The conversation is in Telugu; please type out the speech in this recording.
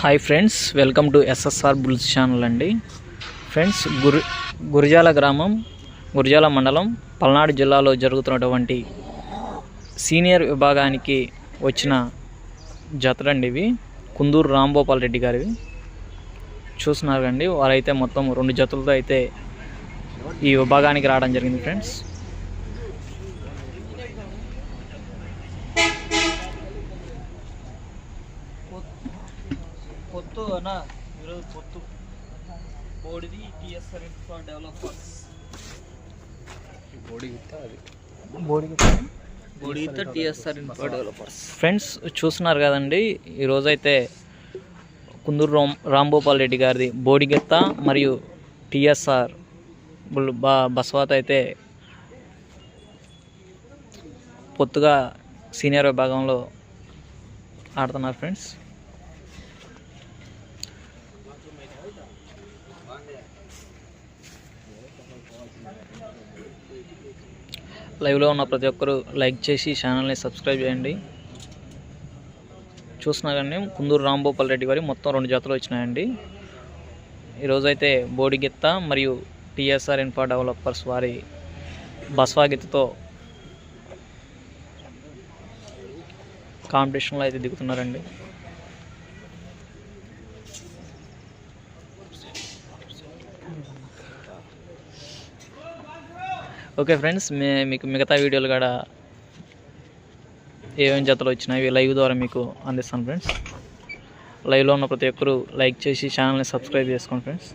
Hi friends welcome to SSR bulls channel అండి. ఫ్రెండ్స్ గురి గురిజాల గ్రామం గురిజాల మండలం పల్నాడు జిల్లాలో జరుగుతున్నటువంటి సీనియర్ విభాగానికి వచ్చిన జతలండి ఇవి. కుందూరు రాంగోపాల్ రెడ్డి గారివి. చూస్తున్నారు కండి వారైతే మొత్తం రెండు జతలతో అయితే ఈ విభాగానికి రావడం జరిగింది ఫ్రెండ్స్. పొత్తు అన్న ఈరోజు పొత్తు బోడిది టిఎస్ఆర్ ఫర్ డెవలపర్స్ బోడిగిత టిఎస్ఆర్ ఫర్ డెవలపర్స్. ఫ్రెండ్స్ చూస్తున్నారు కదండి ఈరోజైతే కుందూరు రామ్ రాంభూపాల్ రెడ్డి గారిది బోడిగెత్త మరియు టిఎస్ఆర్ బస్వాత అయితే పొత్తుగా సీనియర్ విభాగంలో ఆడుతున్నారు ఫ్రెండ్స్. లైవ్లో ఉన్న ప్రతి ఒక్కరూ లైక్ చేసి ఛానల్ని సబ్స్క్రైబ్ చేయండి. చూస్తున్నా కానీ కుందూరు రాంభూపాల్ రెడ్డి గారి మొత్తం రెండు జతలు వచ్చినాయండి. ఈరోజైతే బోడిగిత్త మరియు టిఎస్ఆర్ ఇన్ఫా డెవలపర్స్ వారి బస్వాగిత్తతో కాంపిటీషన్లో అయితే దిగుతున్నారండి. ఓకే ఫ్రెండ్స్ మే మీకు మిగతా వీడియోలు కూడా ఏమేమి జతలు వచ్చినాయి లైవ్ ద్వారా మీకు అందిస్తాను ఫ్రెండ్స్. లైవ్లో ఉన్న ప్రతి ఒక్కరూ లైక్ చేసి ఛానల్ని సబ్స్క్రైబ్ చేసుకోండి ఫ్రెండ్స్.